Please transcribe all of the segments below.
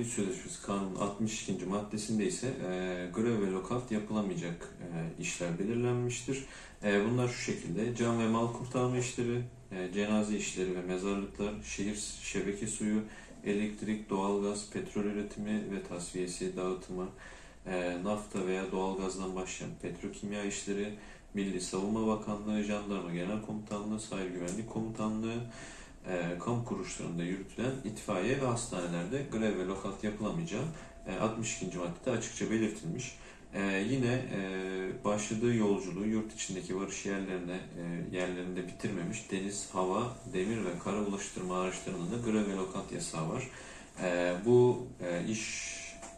İş Sözleşmesi Kanunu 62. maddesinde ise e, grev ve lokalt yapılamayacak e, işler belirlenmiştir. E, bunlar şu şekilde can ve mal kurtarma işleri, e, cenaze işleri ve mezarlıklar, şehir şebeke suyu, elektrik, doğalgaz, petrol üretimi ve tasfiyesi, dağıtımı, e, nafta veya doğalgazdan başlayan petrokimya işleri, Milli Savunma Bakanlığı, Jandarma Genel Komutanlığı, Sahil Güvenlik Komutanlığı, e, kamu kuruluşlarında yürütülen itfaiye ve hastanelerde grev ve lokalt yapılamayacağı e, 62. maddede açıkça belirtilmiş. E, yine e, başladığı yolculuğu yurt içindeki varış yerlerine e, yerlerinde bitirmemiş deniz, hava, demir ve kara ulaştırma araçlarının da grev ve lokalt yasağı var. E, bu e, iş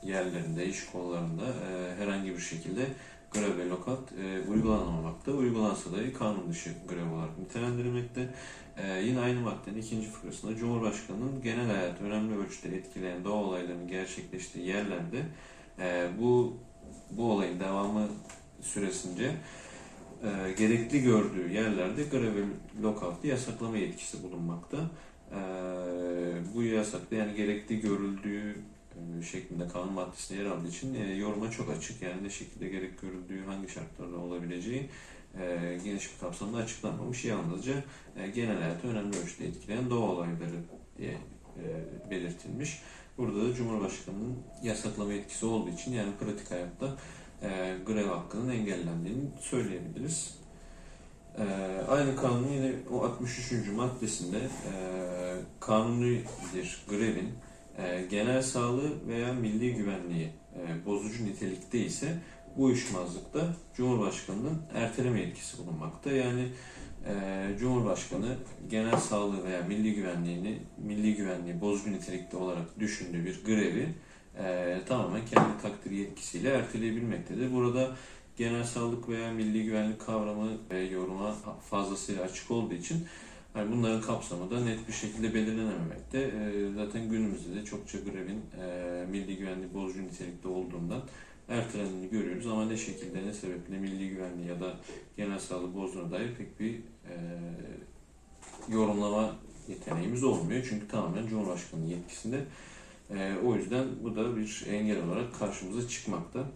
yerlerinde, iş kollarında e, herhangi bir şekilde grev ve lokalt e, uygulanamamakta. Uygulansa dahi kanun dışı grev olarak nitelendirilmekte. Ee, yine aynı maddenin ikinci fıkrasında Cumhurbaşkanı'nın genel hayatı önemli ölçüde etkileyen doğa olaylarının gerçekleştiği yerlerde e, bu bu olayın devamı süresince e, gerekli gördüğü yerlerde grev ve lokaltı yasaklama yetkisi bulunmakta. E, bu yasakta yani gerekli görüldüğü e, şeklinde kanun maddesinde yer aldığı için e, yoruma çok açık. Yani ne şekilde gerek görüldüğü, hangi şartlarda olabileceği e, geniş bir kapsamda açıklanmamış. Yalnızca e, genel hayatı önemli ölçüde etkileyen doğa olayları diye e, belirtilmiş. Burada da Cumhurbaşkanı'nın yasaklama etkisi olduğu için yani pratik hayatta e, grev hakkının engellendiğini söyleyebiliriz. E, aynı kanunun yine o 63. maddesinde e, kanunidir grevin e, genel sağlığı veya milli güvenliği e, bozucu nitelikte ise bu uyuşmazlıkta Cumhurbaşkanı'nın erteleme yetkisi bulunmakta. Yani e, Cumhurbaşkanı genel sağlığı veya milli güvenliğini milli güvenliği bozgu nitelikte olarak düşündüğü bir grevi e, tamamen kendi takdir yetkisiyle erteleyebilmektedir. Burada genel sağlık veya milli güvenlik kavramı ve yoruma fazlasıyla açık olduğu için yani bunların kapsamı da net bir şekilde belirlenememekte. E, zaten günümüzde de çokça grevin e, milli güvenliği bozucu nitelikte olduğundan ertelendiğini görüyoruz ama ne şekilde ne sebeple milli güvenliği ya da genel sağlığı bozduğuna dair pek bir e, yorumlama yeteneğimiz olmuyor. Çünkü tamamen Cumhurbaşkanı yetkisinde. E, o yüzden bu da bir engel olarak karşımıza çıkmakta.